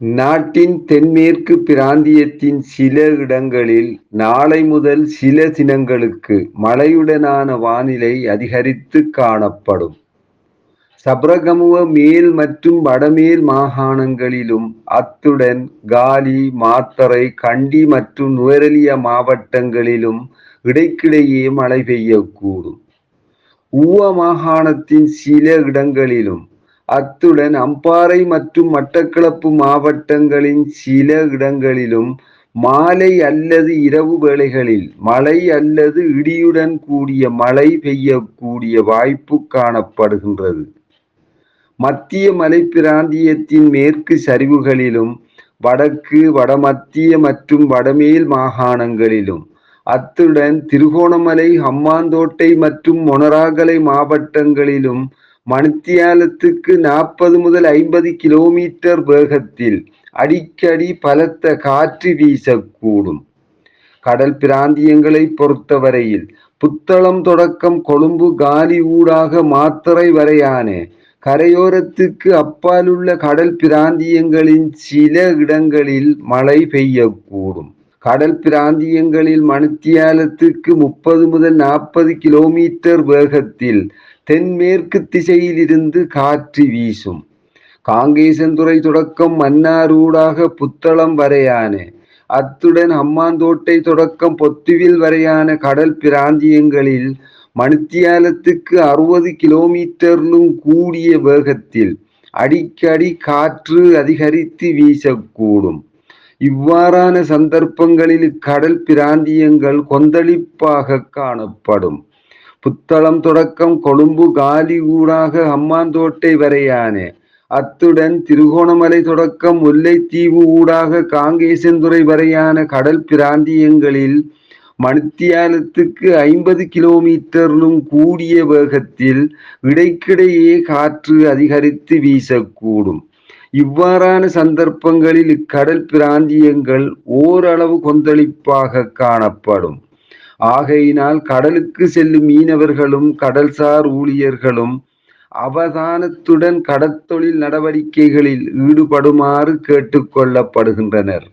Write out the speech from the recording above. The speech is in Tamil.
நாட்டின் தென்மேற்கு பிராந்தியத்தின் சில இடங்களில் நாளை முதல் சில தினங்களுக்கு மழையுடனான வானிலை அதிகரித்து காணப்படும். சப்ரகமுவ மேல் மற்றும் வடமேல் மாகாணங்களிலும் அத்துடன் காலி, மாத்தரை கண்டி மற்றும் நுவரெலியா மாவட்டங்களிலும் இடைக்கிடையே மழை பெய்யக்கூடும். ஊவா மாகாணத்தின் சில இடங்களிலும் அத்துடன் அம்பாறை மற்றும் மட்டக்களப்பு மாவட்டங்களின் சில இடங்களிலும் மாலை அல்லது இரவு வேளைகளில் மழை அல்லது இடியுடன் கூடிய மழை பெய்யக்கூடிய வாய்ப்பு காணப்படுகின்றது. மத்திய மலை பிராந்தியத்தின் மேற்கு சரிவுகளிலும் வடக்கு, வடமத்திய மற்றும் வடமேல் மாகாணங்களிலும் அத்துடன் திருகோணமலை, ஹம்மாந்தோட்டை மற்றும் மொனராகலை மாவட்டங்களிலும் மணித்தியாலத்துக்கு நாற்பது முதல் ஐம்பது கிலோமீட்டர் வேகத்தில் அடிக்கடி பலத்த காற்று வீசக்கூடும். கடல் பிராந்தியங்களை பொறுத்தவரையில் புத்தளம் தொடக்கம் கொழும்பு காலி ஊடாக மாத்தறை வரையான கரையோரத்துக்கு அப்பாலுள்ள கடல் பிராந்தியங்களின் சில இடங்களில் மழை பெய்யக்கூடும். கடல் பிராந்தியங்களில் மணித்தியாலத்துக்கு முப்பது முதல் நாற்பது கிலோமீட்டர் வேகத்தில் தென்மேற்கு திசையிலிருந்து காற்று வீசும். காங்கேசன்துறை தொடக்கம் மன்னாரூடாக புத்தளம் வரையான அத்துடன் அம்மாந்தோட்டை தொடக்கம் பொத்துவில் வரையான கடல் பிராந்தியங்களில் மணித்தியாலத்துக்கு அறுபது கிலோமீட்டரிலும் கூடிய வேகத்தில் அடிக்கடி காற்று அதிகரித்து வீசக்கூடும். இவ்வாறான சந்தர்ப்பங்களில் கடல் பிராந்தியங்கள் கொந்தளிப்பாக காணப்படும். புத்தளம் தொடக்கம் கொழும்பு காலி ஊடாக அம்மாந்தோட்டை வரையான அத்துடன் திருகோணமலை தொடக்கம் முல்லைத்தீவு ஊடாக காங்கேசன்துறை வரையான கடல் பிராந்தியங்களில் மணித்தியாலத்துக்கு ஐம்பது கிலோமீட்டரிலும் கூடிய வேகத்தில் இடைக்கிடையே காற்று அதிகரித்து வீசக்கூடும். இவ்வாறான சந்தர்ப்பங்களில் இக்கடல் பிராந்தியங்கள் ஓரளவு கொந்தளிப்பாக காணப்படும். ஆகையினால் கடலுக்கு செல்லும் மீனவர்களும் கடல்சார் ஊழியர்களும் அவதானத்துடன் கடற்தொழில் நடவடிக்கைகளில் ஈடுபடுமாறு கேட்டுக்கொள்ளப்படுகின்றனர்